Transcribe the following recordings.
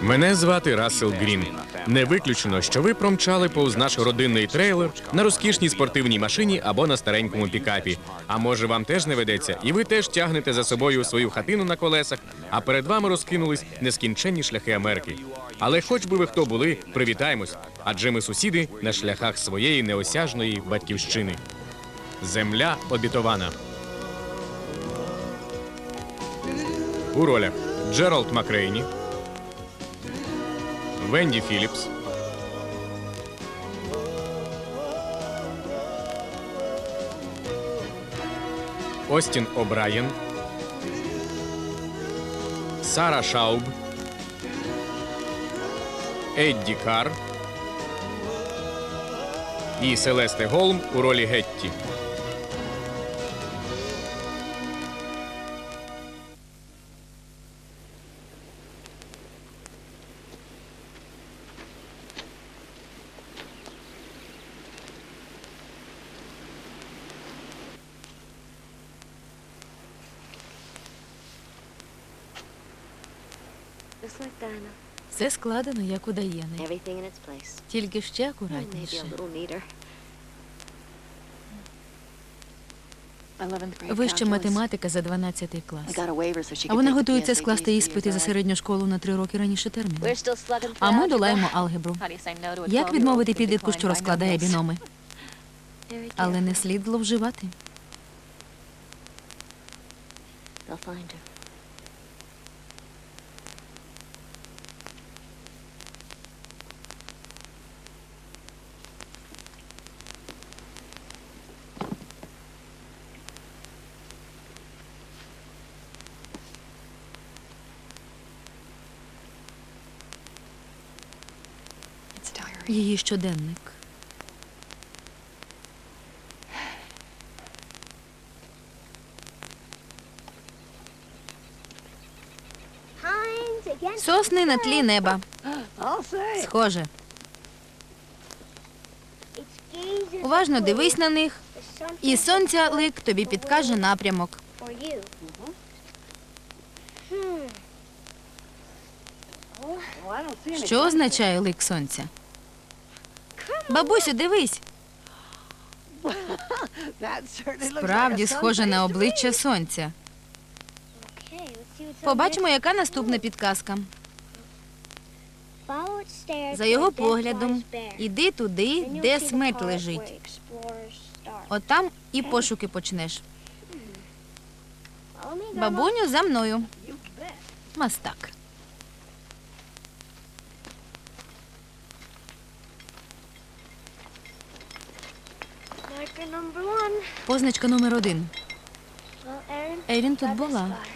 Мене звати Рассел Грін. Не виключено, що ви промчали повз наш родинний трейлер на розкішній спортивній машині або на старенькому пікапі. А може, вам теж не ведеться, і ви теж тягнете за собою свою хатину на колесах, а перед вами розкинулись нескінченні шляхи Америки. Але хоч би ви хто були, привітаємось, адже ми сусіди на шляхах своєї неосяжної батьківщини. Земля обітована. У ролях Джеральд Макрейні, Венді Філіпс, Остін О'Брайен, Сара Шауб, Едді Кар і Селесте Голм у ролі Гетті. Все складено, як у place. Тільки ще акуратніше. Вища математика за 12 клас. А вона готується скласти іспити за середню школу на три роки раніше терміну. А ми долаємо алгебру. Як відмовити підлітку, що розкладає біноми? Але не слід зловживати. Її щоденник. Сосни на тлі неба. Схоже. Уважно дивись на них, і сонця лик тобі підкаже напрямок. Що означає лик сонця? Бабусю, дивись. Справді схоже на обличчя сонця. Побачимо, яка наступна підказка. За його поглядом, іди туди, де смерть лежить. Отам і пошуки почнеш. Бабуню за мною. Мастак. Позначка номер один. Well, Erin, Ерін тут got this була. far.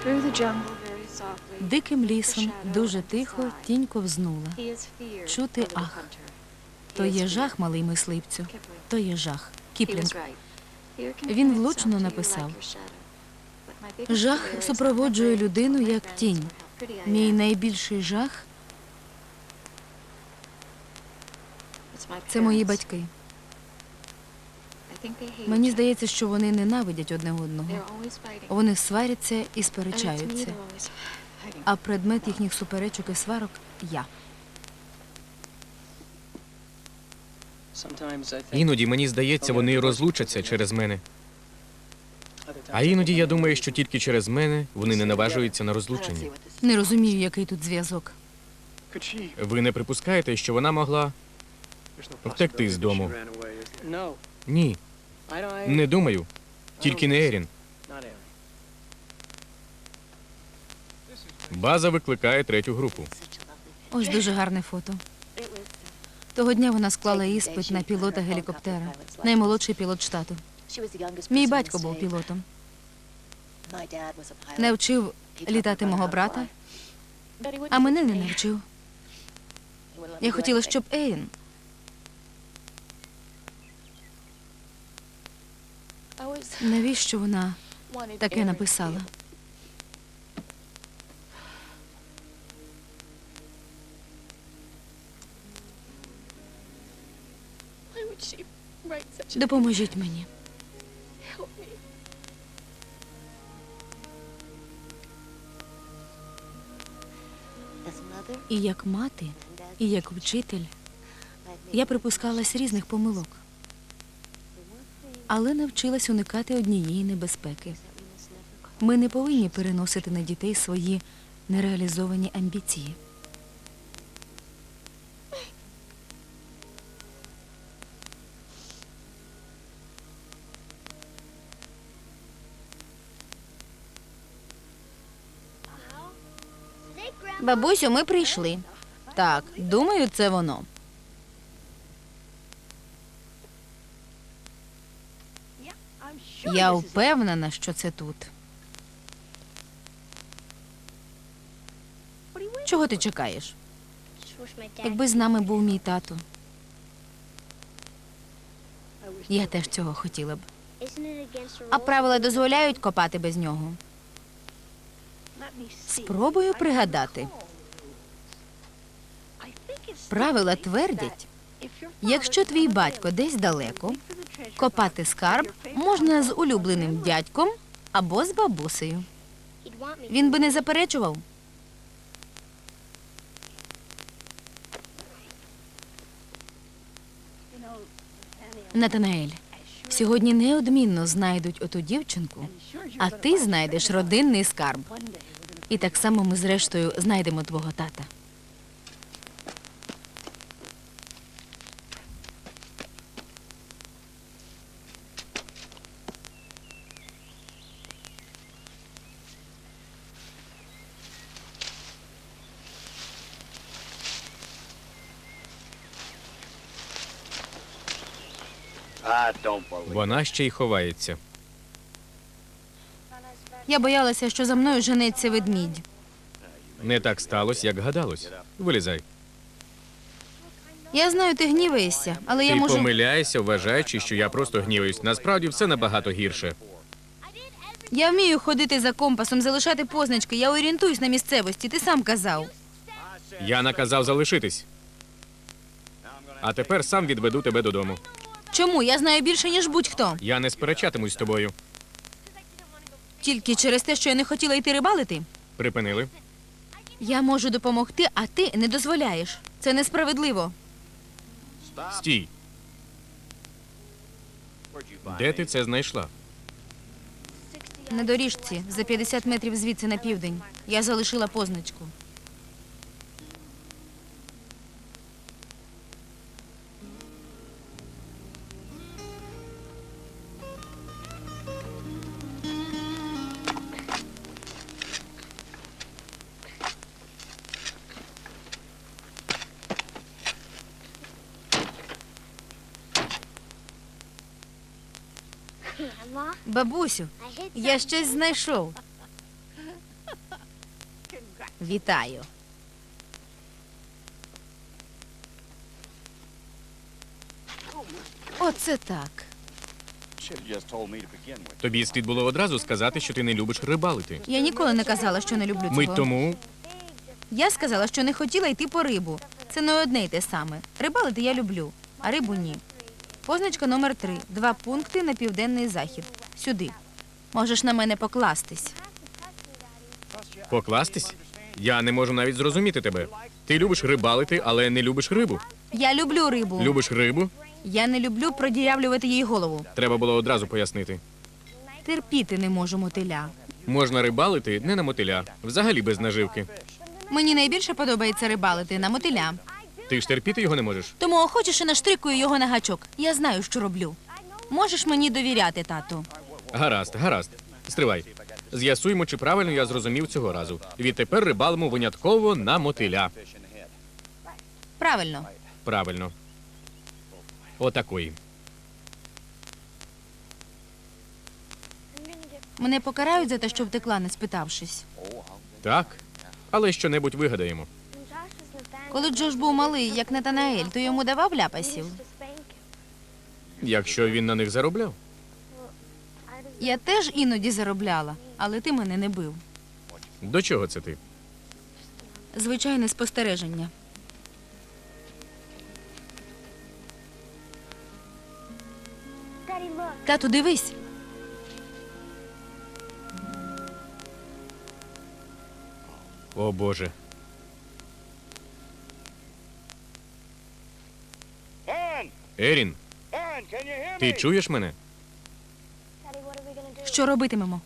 Through the jungle very softly. Диким лісом дуже тихо тінь ковзнула. Чути ах. То є жах, малий мисливцю. То є жах. Кіплінг. Він влучно написав. Жах супроводжує людину як тінь. Мій найбільший жах це мої батьки. Мені здається, що вони ненавидять одне одного. Вони сваряться і сперечаються. А предмет їхніх суперечок і сварок я. Іноді мені здається, вони розлучаться через мене. А іноді я думаю, що тільки через мене вони не наважуються на розлучення. Не розумію, який тут зв'язок. Ви не припускаєте, що вона могла втекти з дому? Ні, не думаю. Тільки не Ерін. База викликає третю групу. Ось дуже гарне фото. Того дня вона склала іспит на пілота гелікоптера, наймолодший пілот штату. Мій батько був пілотом. Не вчив літати мого брата, а мене не навчив. Я хотіла, щоб Ейн. Навіщо вона таке написала? Допоможіть мені. І як мати, і як вчитель, я припускалась різних помилок, але навчилась уникати однієї небезпеки. Ми не повинні переносити на дітей свої нереалізовані амбіції. Бабусю, ми прийшли. Так, думаю, це воно. Я впевнена, що це тут. Чого ти чекаєш? Якби з нами був мій тато. Я теж цього хотіла б. А правила дозволяють копати без нього. Спробую пригадати. Правила твердять, якщо твій батько десь далеко, копати скарб можна з улюбленим дядьком або з бабусею. Він би не заперечував. Натанаель, сьогодні неодмінно знайдуть оту дівчинку, а ти знайдеш родинний скарб. І так само ми зрештою знайдемо твого тата. Вона ще й ховається. Я боялася, що за мною женеться ведмідь. Не так сталося, як гадалось. Вилізай. Я знаю, ти гніваєшся, але я Ти можу. помиляєшся, вважаючи, що я просто гніваюсь. Насправді все набагато гірше. Я вмію ходити за компасом, залишати позначки. Я орієнтуюсь на місцевості. Ти сам казав. Я наказав залишитись. А тепер сам відведу тебе додому. Чому? Я знаю більше, ніж будь-хто. Я не сперечатимусь з тобою. Тільки через те, що я не хотіла йти рибалити. Припинили. Я можу допомогти, а ти не дозволяєш. Це несправедливо. Стій. Де ти це знайшла? На доріжці за 50 метрів звідси на південь. Я залишила позначку. Бабусю, я щось знайшов. Вітаю. Оце так. Тобі слід було одразу сказати, що ти не любиш рибалити. Я ніколи не казала, що не люблю цього. Мить тому Я сказала, що не хотіла йти по рибу. Це не одне й те саме. Рибалити я люблю, а рибу ні. Позначка номер три. Два пункти на південний захід. Сюди. Можеш на мене покластись. покластись? Я не можу навіть зрозуміти тебе. Ти любиш рибалити, але не любиш рибу. Я люблю рибу. Любиш рибу? Я не люблю продіявлювати їй голову. Треба було одразу пояснити. Терпіти не можу мотиля. Можна рибалити не на мотиля, взагалі без наживки. Мені найбільше подобається рибалити на мотиля. Ти ж терпіти його не можеш. Тому охочеш і наштрикую його на гачок. Я знаю, що роблю. Можеш мені довіряти, тату. Гаразд, гаразд. Стривай. З'ясуємо, чи правильно я зрозумів цього разу. Відтепер рибалимо винятково на мотиля. Правильно. Правильно. Отакої. Мене покарають за те, що втекла, не спитавшись. Так. Але щонебудь вигадаємо. Коли Джош був малий, як Натанаель, то йому давав ляпасів. Якщо він на них заробляв. Я теж іноді заробляла, але ти мене не бив. До чого це ти? Звичайне спостереження. Тату, дивись. О Боже. Ерін, ти чуєш мене? Що робитимемо?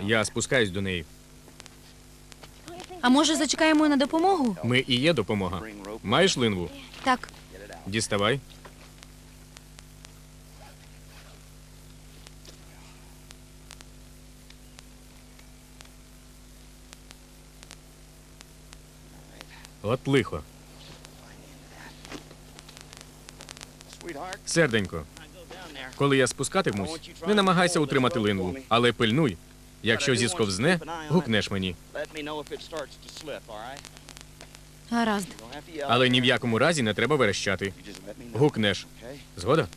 Я спускаюсь до неї. А може зачекаємо на допомогу? Ми і є допомога. Маєш линву? Так. Діставай. От лихо. Серденько, коли я спускатимусь, не намагайся утримати линву, але пильнуй. Якщо зісковзне, гукнеш мені. Гаразд. Але ні в якому разі не треба верещати. Гукнеш. Згода?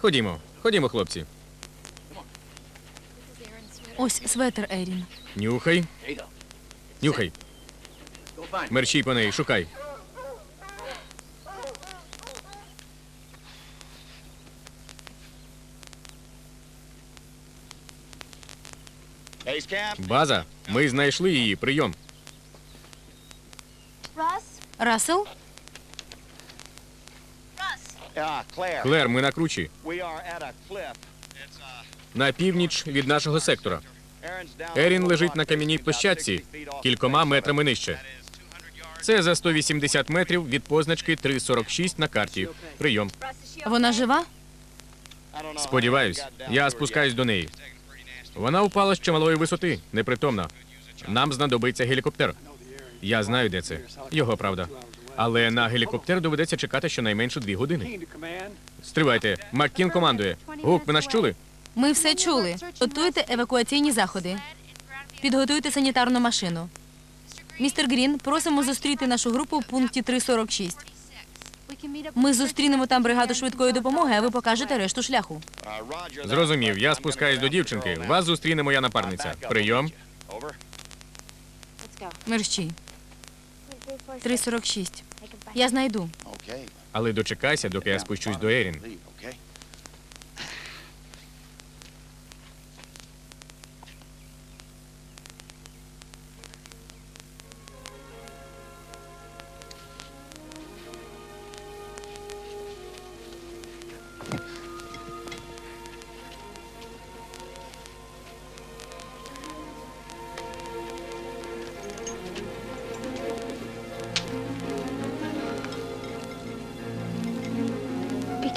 Ходімо, ходімо, хлопці. Ось светр Ерін. Нюхай, Ada, нюхай. go find it. Мерщій по неї, шукай. Base camp. База, ми знайшли її. Прийом. Russ? Рассел? Ah, Claire. Клер, ми на кручі. На північ від нашого сектора. Ерін лежить на кам'яній площадці 60 feet off the кількома метрами нижче. Це за 180 метрів від позначки 346 на карті. Прийом. Вона жива? Сподіваюсь, я спускаюсь до неї. Вона упала з чималої висоти, непритомна. Нам знадобиться гелікоптер. Я знаю, де це. Його правда. Але на гелікоптер доведеться чекати щонайменше дві години. Стривайте, Маккін командує. Гук, ви нас чули? Ми все чули. Готуйте евакуаційні заходи. Підготуйте санітарну машину. Містер Грін, просимо зустріти нашу групу в пункті 346. Ми зустрінемо там бригаду швидкої допомоги, а ви покажете решту шляху. Зрозумів, я спускаюсь до дівчинки. Вас зустріне моя напарниця. Прийом. Мерщій. 346. 346. Take. Я знайду. Але дочекайся, доки я спущусь до Ерін.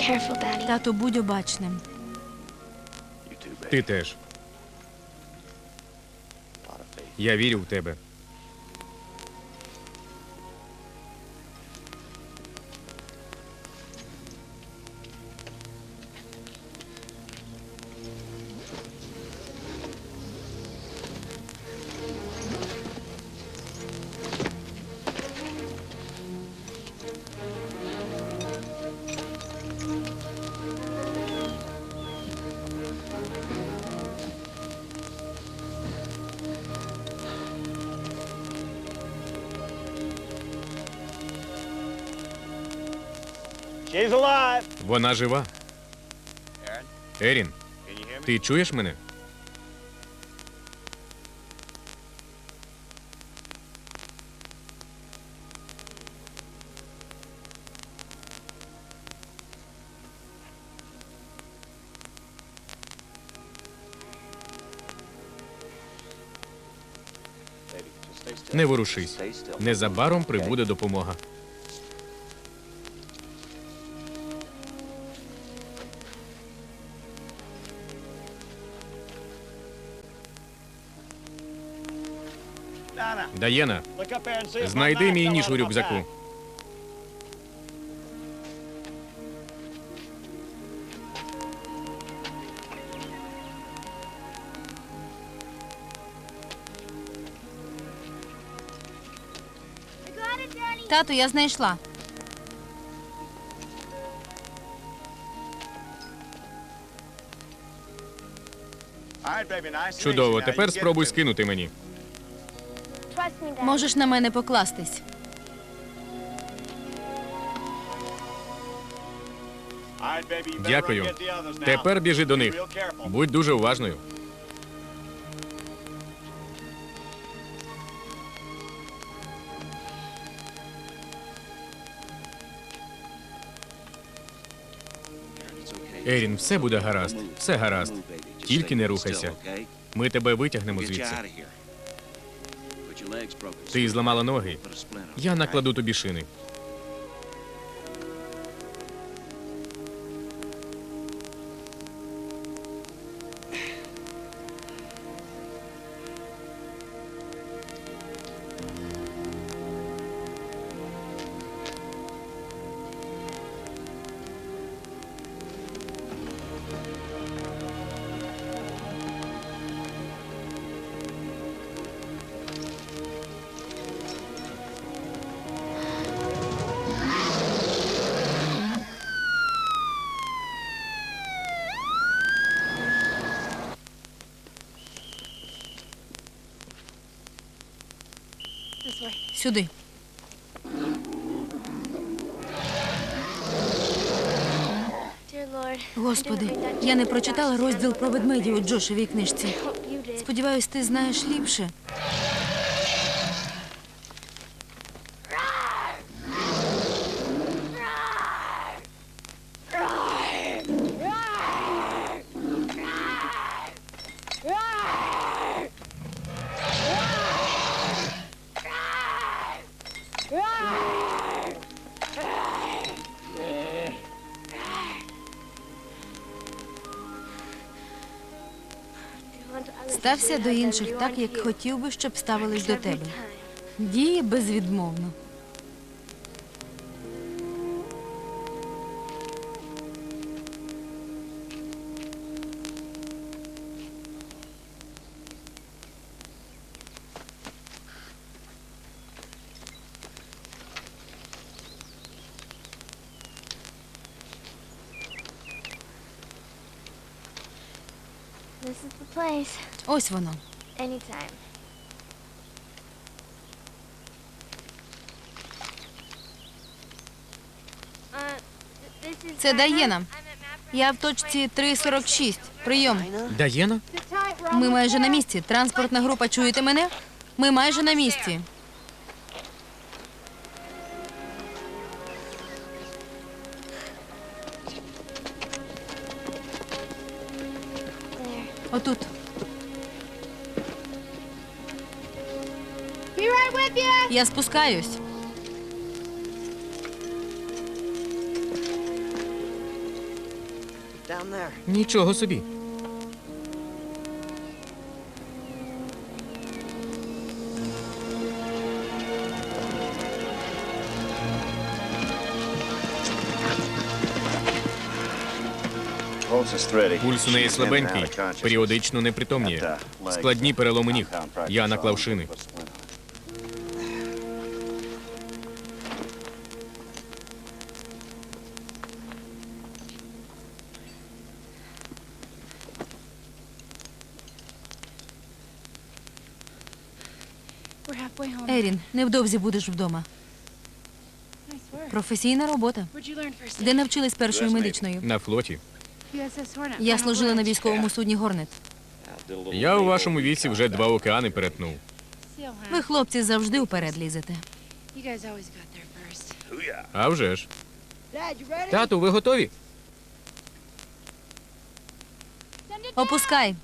Careful, Daddy. Тато, будь обачним. Ти теж. Я вірю в тебе. Вона жива. Ерін, ти чуєш мене? Не ворушись. Незабаром прибуде допомога. Даєна, знайди мій ніж у рюкзаку. Тату, я знайшла. Чудово, тепер спробуй скинути мені. Можеш на мене покластись. Дякую. Тепер біжи до них. Будь дуже уважною. Ерін, все буде гаразд. Все гаразд. Тільки не рухайся. Ми тебе витягнемо звідси. Ти зламала ноги. Я накладу тобі шини. This. Сюди. Господи, я не прочитала розділ про ведмедів у Джошевій книжці. Сподіваюсь, ти знаєш ліпше. Стався до інших так, як хотів би, щоб ставились до тебе. Діє безвідмовно. Ось воно. Anytime. Uh, Це. Даєна. Я в точці 346. Прийом. Даєна? Ми майже на місці. Транспортна група, чуєте мене? Ми майже на місці. Отут. Я спускаюсь. Нічого собі. Пульс у неї слабенький, періодично непритомніє. Складні переломи ніг. Я наклав шини. Ерін, невдовзі будеш вдома. Професійна робота. Де навчились першою медичною? На флоті. Я служила на військовому судні Горнет. Я у вашому віці вже два океани перетнув. Ви, хлопці, завжди вперед лізете. А вже ж. Тату, ви готові? Опускай.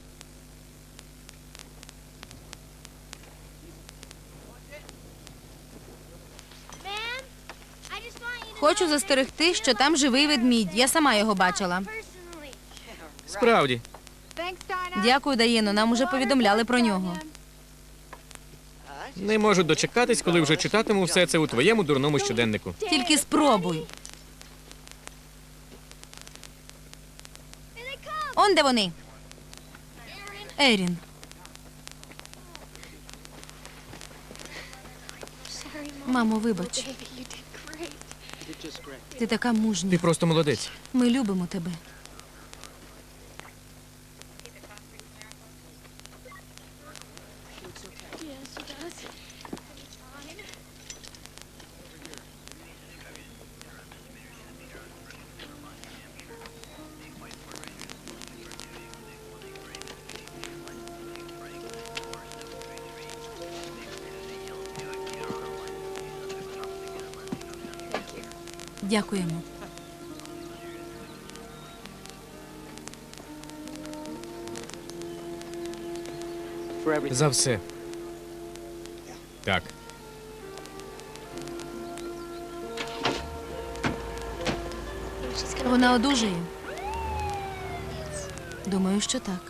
Хочу застерегти, що там живий ведмідь. Я сама його бачила. Справді. Дякую, Даєно. Нам уже повідомляли про нього. Не можу дочекатись, коли вже читатиму все це у твоєму дурному щоденнику. Тільки спробуй. Он де вони. Ерін. Мамо, вибач. Ти така мужня. Ти просто молодець. Ми любимо тебе. Дякуємо. За все. Так. Вона одужає. Думаю, що так.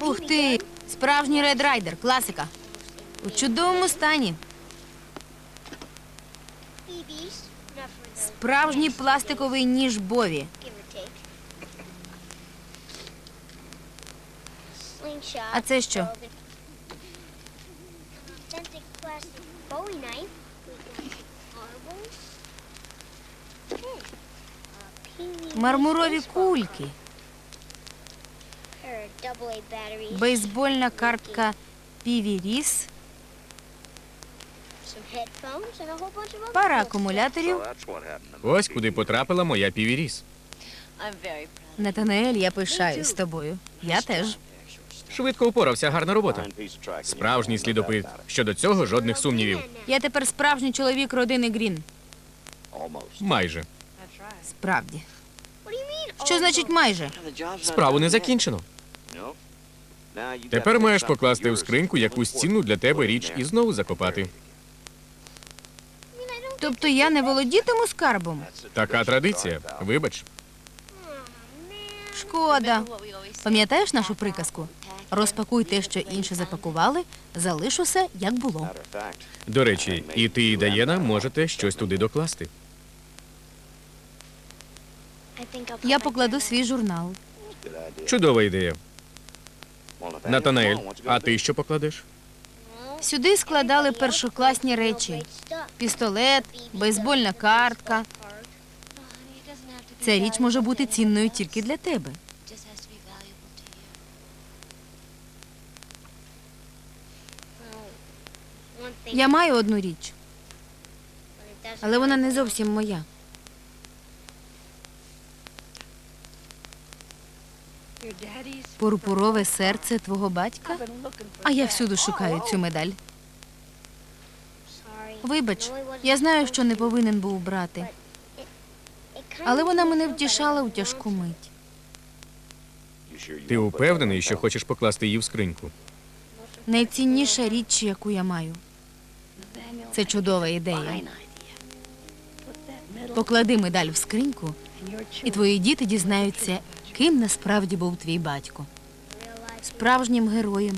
Ух ти! Справжній Ред Райдер, класика. У чудовому стані. Справжній пластиковий ніж Бові. А це що? Authentic plastic Бейсбольна картка Півіріс, пара акумуляторів. Ось куди потрапила моя півіріс. Натанаель, я пишаюсь з тобою. Я теж. Швидко упорався, гарна робота. Справжній слідопит. Щодо цього жодних сумнівів. Я тепер справжній чоловік родини Грін. Майже. Справді. Що значить майже? Справу не закінчено. Тепер маєш покласти в скриньку якусь цінну для тебе річ і знову закопати. Тобто я не володітиму скарбом? Така традиція. Вибач. Шкода. Пам'ятаєш нашу приказку? Розпакуй те, що інше запакували, залиш усе, як було. До речі, і ти, і Даєна можете щось туди докласти. Я покладу свій журнал. Чудова ідея. Натанаель, а ти що покладеш? Сюди складали першокласні речі: пістолет, бейсбольна картка. Ця річ може бути цінною тільки для тебе. Я маю одну річ, але вона не зовсім моя. Пурпурове серце твого батька. А я всюди шукаю цю медаль. Вибач, я знаю, що не повинен був брати, але вона мене втішала у тяжку мить. Ти упевнений, що хочеш покласти її в скриньку? Найцінніша річ, яку я маю. Це чудова ідея. Поклади медаль в скриньку, і твої діти дізнаються, ким насправді був твій батько. Справжнім героєм.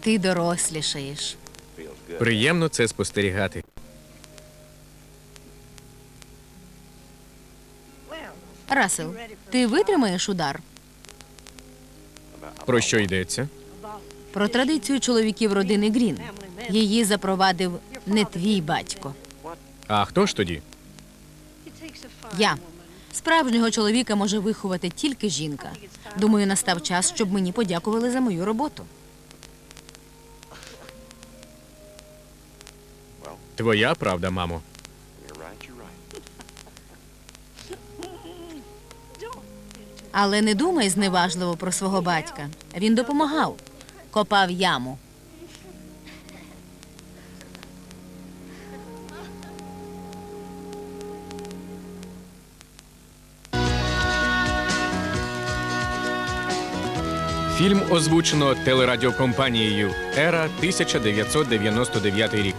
Ти дорослішаєш. Приємно це спостерігати. Расел, ти витримаєш удар? Про що йдеться? Про традицію чоловіків родини Грін. Її запровадив не твій батько. А хто ж тоді? Я. Справжнього чоловіка може виховати тільки жінка. Думаю, настав час, щоб мені подякували за мою роботу. Твоя правда, мамо. Але не думай зневажливо про свого батька. Він допомагав, копав яму. Фільм озвучено телерадіокомпанією Ера 1999 рік.